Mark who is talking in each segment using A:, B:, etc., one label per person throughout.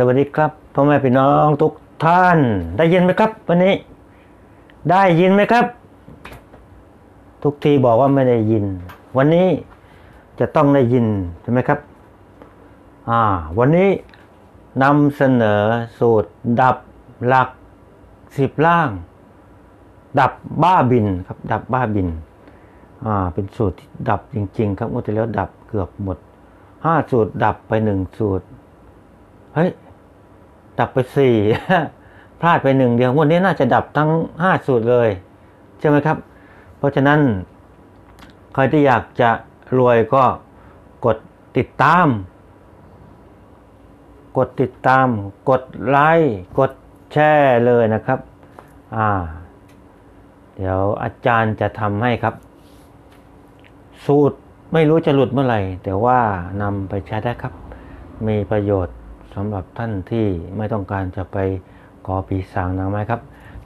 A: สวัสดีครับพ่อแม่พี่น้องทุกท่าน ได้ยินไหมครับ วันนี้ ได้ยินไหมครับ ทุกทีบอกว่าไม่ได้ยิน วันนี้จะต้องได้ยินใช่ไหมครับ อ่า วันนี้นำเสนอสูตรดับหลักสิบล่าง ดับบ้าบินครับ ดับบ้าบิน อ่า เป็นสูตรที่ดับจริง ๆ ครับงวดที่แล้วดับเกือบหมดห้าสูตรดับไปหนึ่งสูตร เฮ้ย ดับไปสี่พลาดไปหนึ่งเดียวงวันนี้น่าจะดับทั้งห้าสูตรเลยใช่ไหมครับ เพราะฉะนั้น ใครที่อยากจะรวยก็กดติดตาม กดติดตาม กดไลค์กดแชร์เลยนะครับ อ่า เดี๋ยวอาจารย์จะทำให้ครับ สูตรไม่รู้จะหลุดเมื่อไหร่ แต่ว่านำไปใช้ได้ครับ มีประโยชน์ สำหรับท่านที่ไม่ต้องการจะไปขอปีสางนางไม้ครับ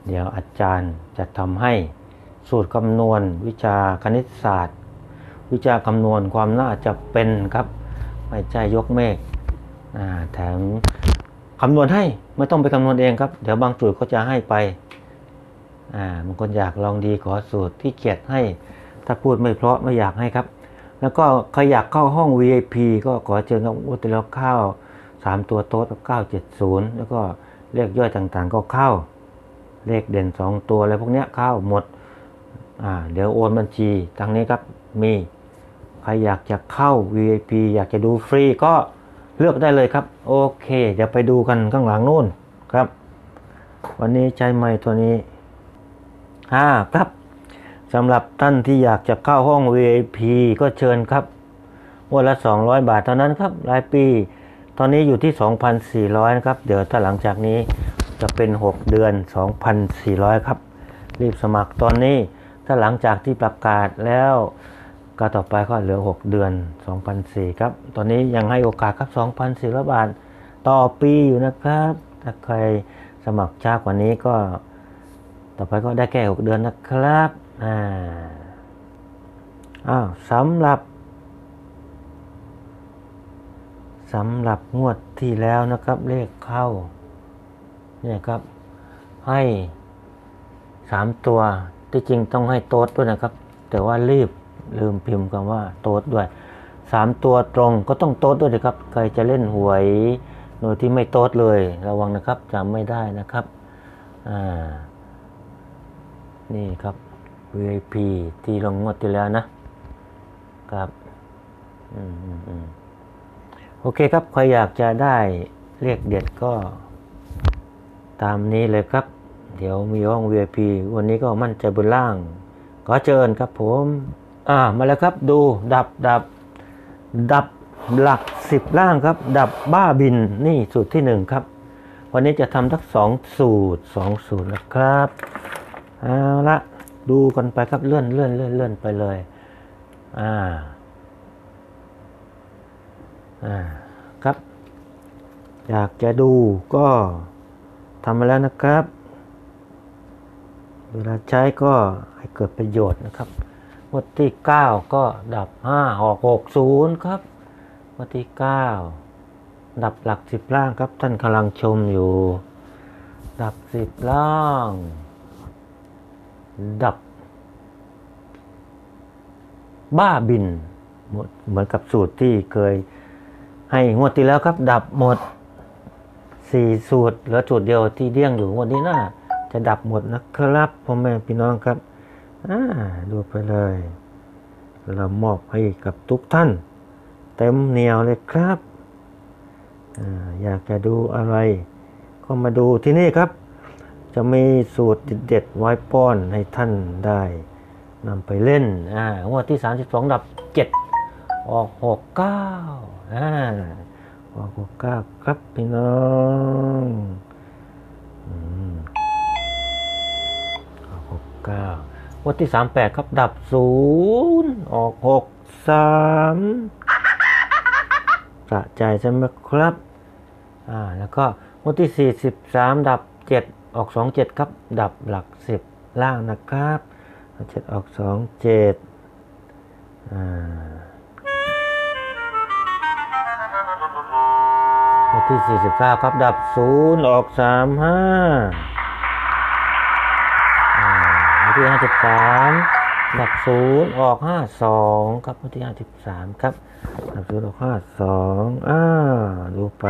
A: เดี๋ยวอาจารย์จะทำให้สูตรคำนวณ วิชาคณิตศาสตร์ วิชาคำนวณความน่าจะเป็นครับ ไม่ใช่ยกเมฆอ่าแถมคำนวณให้ไม่ต้องไปคำนวณเองครับ เดี๋ยวบางสูตรก็จะให้ไปอ่าบางคนอยากลองดีขอสูตรที่เกียรติให้ ถ้าพูดไม่เพราะไม่อยากให้ครับ แล้วก็ใครอยากเข้าห้อง VIP ก็ขอเชิญครับอุตแล้วเข้า 3 ตัวโต๊ด970 แล้วก็เลขย่อยต่างๆ ก็เข้า เลขเด่น 2 ตัวอะไรพวกเนี้ยเข้าหมด อ่า เดี๋ยวโอนบัญชีทางนี้ครับ มี ใครอยากจะเข้า VIP อยากจะดูฟรีก็เลือกได้เลยครับ โอเค เดี๋ยวไปดูกันข้างหลังนู่นครับ วันนี้ใช้ไม้ตัวนี้อ่าครับสำหรับท่านที่อยากจะเข้าห้อง VIP ก็เชิญครับวันละ 200 บาทเท่านั้นครับ รายปี ตอนนี้อยู่ที่ 2,400 นะครับ เดี๋ยวถ้าหลังจากนี้จะเป็น 6 เดือน 2,400 ครับ รีบสมัครตอนนี้ถ้าหลังจากที่ประกาศแล้วก็ต่อไปก็เหลือ 6 เดือน 2,400 ครับ ตอนนี้ยังให้โอกาสครับ 2,400 บาท ต่อปีอยู่นะครับ ถ้าใครสมัครช้ากว่านี้ก็ ต่อไปก็ได้แค่ 6 เดือนนะครับ อ่าอ้าวสำหรับ สำหรับงวดที่แล้วนะครับ เลขเข้าเนี่ยครับ ให้สามตัวที่จริงต้องให้โต๊ดด้วยนะครับ แต่ว่ารีบลืมพิมพ์คำว่าโต๊ดด้วยสามตัวตรงก็ต้องโต๊ดด้วยนะครับ ใครจะเล่นหวยโดยที่ไม่โต๊ดเลยระวังนะครับจำไม่ได้นะครับอ่านี่ครับ VIP ที่ลงงวดที่แล้วนะครับ อืมอืมอืม โอเคครับ ใครอยากจะได้เรียกเด็ดก็ ตามนี้เลยครับ เดี๋ยวมีห้อง VIP วันนี้ก็มั่นใจบนล่าง ขอเชิญครับผม อ่า มาแล้วครับดูดับดับ ดับหลักสิบล่างครับ ดับบ้าบินนี่สูตรที่หนึ่งครับ วันนี้จะทำทั้งสองสูตรสองสูตรนะครับเอาละดูกันไปครับเลื่อนเลื่อนเลื่อนเลื่อนไปเลย อ่า อ่าครับ อยากจะดูก็ทำมาแล้วนะครับ เวลาใช้ก็ให้เกิดประโยชน์นะครับงวันที่ 9 ก็ดับ 5 ออก 60 ครับงวันที่ 9 ดับหลัก 10 ล่างครับ ท่านกำลังชมอยู่ ดับ 10 ล่าง ดับ บ้าบิน เหมือนกับสูตรที่เคย ให้งวดที่แล้วครับ ดับหมดสี่สูตรเหลือสูตรเดียวที่เดี้ยงอยู่วันนี้น่าจะดับหมดนะครับพ่อแม่พี่น้องครับอ่าดูไปเลย เรามอบให้กับทุกท่าน เต็มเหนียวเลยครับอาอยากจะดูอะไร ก็มาดูที่นี่ครับ จะมีสูตรเด็ดๆไว้ป้อนให้ท่านได้นำไปเล่นอ่างวดที่ 32 ดับ 7 ออก69อ่าออก69ครับพี่น้องอืมออก69งวดที่38ครับดับ0ออก63สะใจใช่ไหมครับอ่าแล้วก็งวดที่43ดับ7ออก27ครับ ดับหลัก10ล่างนะครับ7ออก27อ่า วันที่ 49 ครับ ดับ 0 ออก 35อ่าวันที่ 53 ดับ 0 ออก 52 ครับวันที่ 53 ครับ ดับ 0 ออก 52อ่าดูไป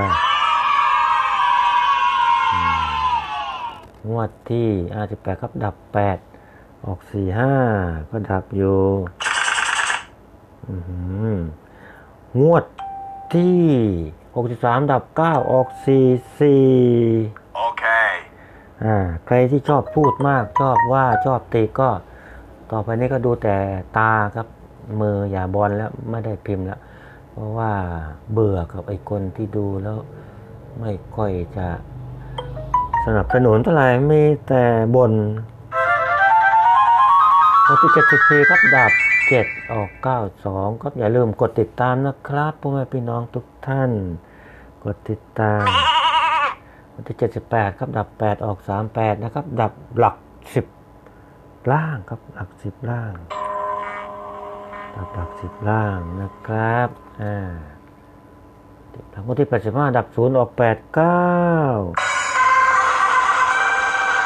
A: งวดที่ 58 ครับ ดับ 8 ออก 45 ก็ดับอยู่งวดที่ 63 ดับ 9 ออก 44
B: Okay.
A: อ่าใครที่ชอบพูดมากชอบว่าชอบตีก็ ต่อไปนี้ก็ดูแต่ตาครับ มืออย่าบอลแล้วไม่ได้พิมพ์แล้ว เพราะว่าเบื่อกับไอ้คนที่ดูแล้วไม่ค่อยจะสนับสนุนเท่าไหร่มีแต่บน วันที่เจ็ดสิบสี่ครับดับเจ็ดออกเก้าสองครับอย่าลืมกดติดตามนะครับพ่อแม่พี่น้องทุกท่าน กดติดตามวันที่78ครับดับ8ออก38นะครับ ดับหลัก10ล่างครับหลัก10ล่าง ดับหลัก10ล่างนะครับอ่าหลังวันที่85ดับ0ออก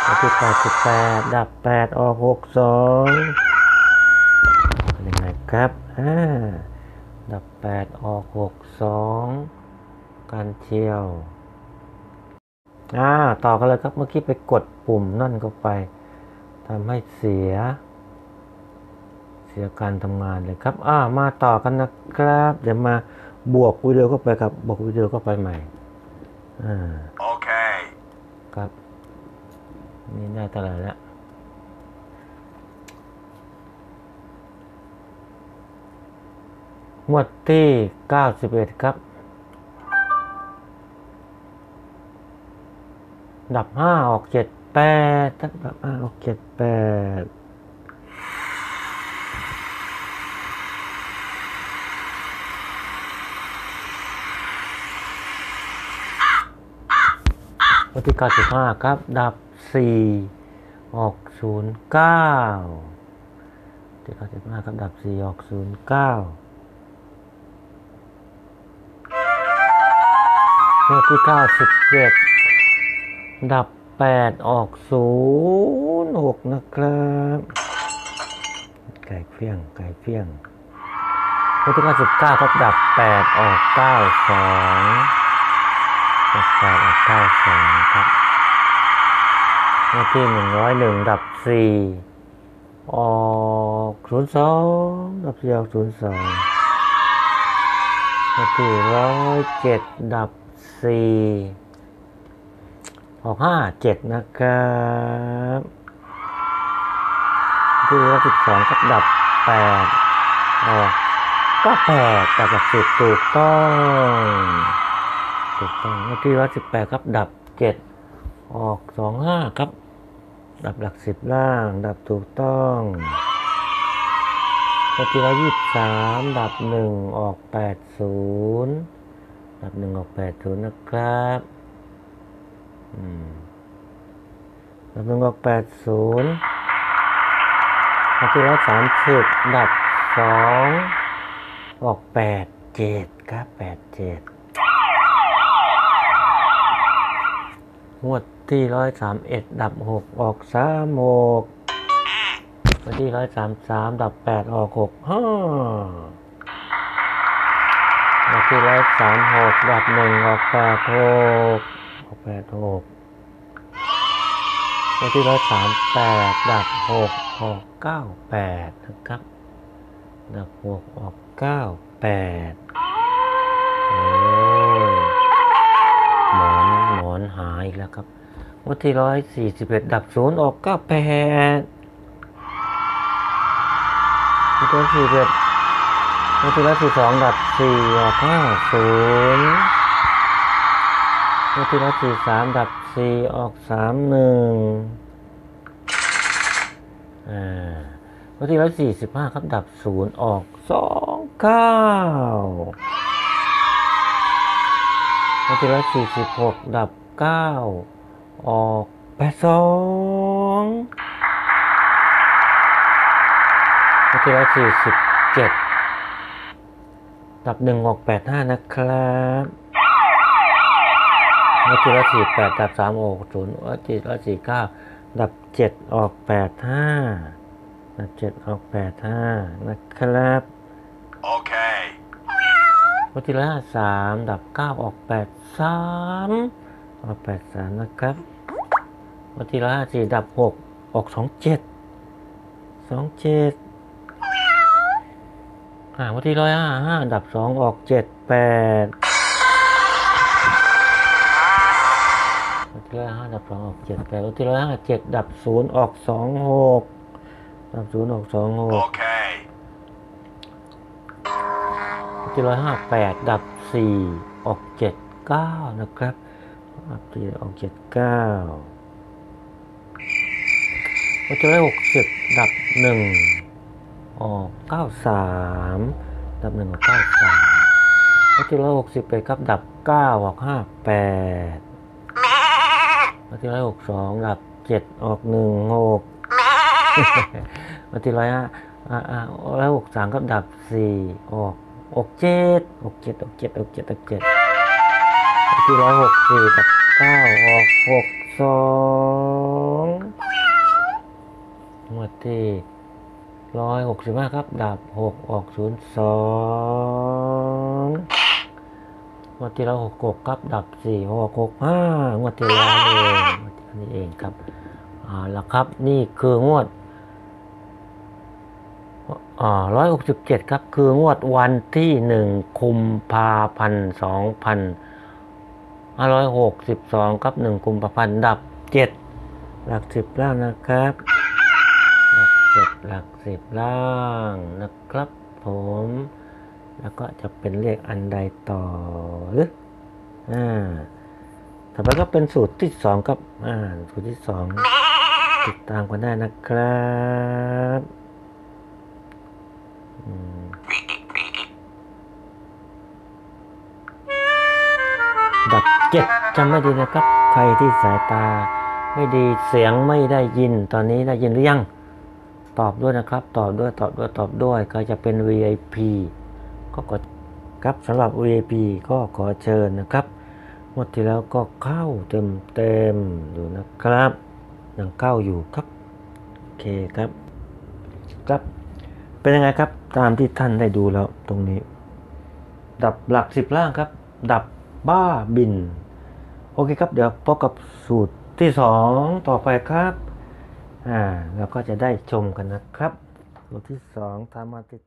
A: 89วันที่88ดับ8ออก62เป็นยังไงครับอ่าดับ8ออก62การเที่ยวอ่าต่อกันเลยครับเมื่อกี้ไปกดปุ่มนั่นเข้าไปทำให้เสีย เสียการทำงานเลยครับอ่ามาต่อกันนะครับ เดี๋ยวมาบวกวิดีโอเข้าไปครับบวกวิดีโอเข้าไปใหม่อ่า
B: Okay.
A: ครับ นี่ได้เท่าไหร่แล้วงวดที่ 91 ครับ ดับห้าออกเจ็ดแปดดับห้าออกเจ็ดแปดวันที่เก้าสิบห้าครับดับ สี่ออกศูนย์เก้าที่เก้าสิบห้าครับดับสี่ออกศูนย์เก้าวันที่เก้าสิบเจ็ดดับ8ออก0 6นย์หกนะครับไก่เฟี้ยงไก่เฟี้ยงวันที่99ครับดับ8ออก9 2ดับ8ออก9 2ครับ หน้าที่หนึ่งร้อยหนึ่งดับสี่ออกศูนย์สองดับสี่อศูนย์สองหน้าที่ร้อยเจ็ดดับสี่ออกห้าเจ็ดนะครับที่ร้อยสิบสองกับดับแปดออกก็แปดกับดับสิบถูกต้องถูกต้องเมื่อกี้ร้อยสิบแปดครับดับเจ็ด ออกสองห้าครับ ดับหลักสิบล่าง ดับถูกต้องเมื่อกี้ร้อยยี่สิบสามดับหนึ่งออกแปดศูนย์ดับหนึ่งออกแปดศูนย์นะครับอืมดับหนึ่งออกแปดศูนย์มาที่ร้อยสามสิบดับสองออกแปดเจ็ดครับแปดเจ็ดงวด ที่ร้อยสามเอ็ดดับหกออกสามหกวันที่ร้อยสามสามดับแปดออกหกห้าวันที่ร้อยสามหกดับหนึ่งออกแปดหกออกแปดหกวันที่ร้อยสามแปดดับหกออกเก้าแปดนะครับ ดับหกออกเก้าแปด อีกแล้วครับวันที่ร้อยสี่สิบเอ็ดดับศูนย์ออกเก้าแปดวันที่สี่สิบเอ็ดวันที่ร้อยสี่สองดับสี่ออกห้าศูนย์วันที่ร้อยสี่สามดับสี่ออกสามหนึ่งอ่าวันที่ร้อยสี่สิบห้าครับดับศูนย์ออกสองเก้าวันที่ร้อยสี่สิบหกดับ เก้าออกแปดสองวันที่ร้อยสี่สิบเจ็ดดับหนึ่งออกแปดห้านะครับวัตถุละสี่แปดดับสามออกศูนย์วัตถุละสี่เก้าดับเจ็ดออกแปดห้าดับเจ็ดออกแปดห้านะครับ
B: Okay.
A: วัตถุละห้าสามดับเก้าออกแปดสาม ออกแปดสามนะครับวัตถุละห้าสี่ดับหกออกสองเจ็ดสองเจ็ดอ่าวัตถุละห้าห้าดับสองออกเจ็ดแปดวัตถุละห้าดับสองออกเจ็ดแปดวัตถุละห้าเจ็ดดับศูนย์ออกสองหกดับศูนย์ออกสองหก
B: Okay.
A: วัตถุละห้าแปดดับสี่ออกเจ็ดเก้านะครับ ดับสี่ออกเจ็ดเก้าวัตถุละหกสิบดับหนึ่งออกเก้าสามดับหนึ่งออกเก้าสามวัตถุละหกสิบเอ็ดครับดับเก้าออกห้าแปดวันที่ร้อยหกสองดับเจ็ดออกหนึ่งหกวันที่ร้อยห้าอ่าอ่าร้อยหกสามก็ดับสี่ออกออกเจ็ดออกเจ็ดออกเจ็ดออกเจ็ดออกเจ็ดวันที่ร้อยหกสี่ดับ เก้าออกหกสองวันที่ร้อยหกสิบห้าครับ ดับหกออกศูนย์สองงวดที่เราหกหกครับ ดับสี่หกหกห้างวดที่แล้วเองงวดที่นี้เองครับเอาละครับนี่คืองวดอ่าร้อยหกสิบเจ็ดครับ คืองวดวันที่หนึ่งคุมภาพันสองพัน ห้าร้อยหกสิบสองครับหนึ่งกุมภาพันธ์ดับเจ็ดหลักสิบล่างนะครับ หลักเจ็ดหลักสิบล่างนะครับผม แล้วก็จะเป็นเลขอันใดต่อหรืออ่าต่อไปก็เป็นสูตรที่สองครับอ่าสูตรที่สองติดตามกันได้นะครับ อืม เจ็ดจำไม่ดีนะครับ ใครที่สายตาไม่ดีเสียงไม่ได้ยินตอนนี้ได้ยินหรือยัง ตอบด้วยนะครับ ตอบด้วยตอบด้วยตอบด้วยใครจะเป็น VIP ก็กดครับสำหรับ VIP ก็ขอเชิญนะครับงวดที่แล้วก็เข้าเต็มเต็มอยู่นะครับยังเข้าอยู่ครับโอเคครับครับ เป็นยังไงครับตามที่ท่านได้ดูแล้วตรงนี้ ดับหลักสิบล่างครับ ดับ บ้าบิน โอเคครับ เดี๋ยวพบกับสูตรที่สองต่อไปครับ อ่าแล้วก็จะได้ชมกันนะครับ สูตรที่สองทำมาติด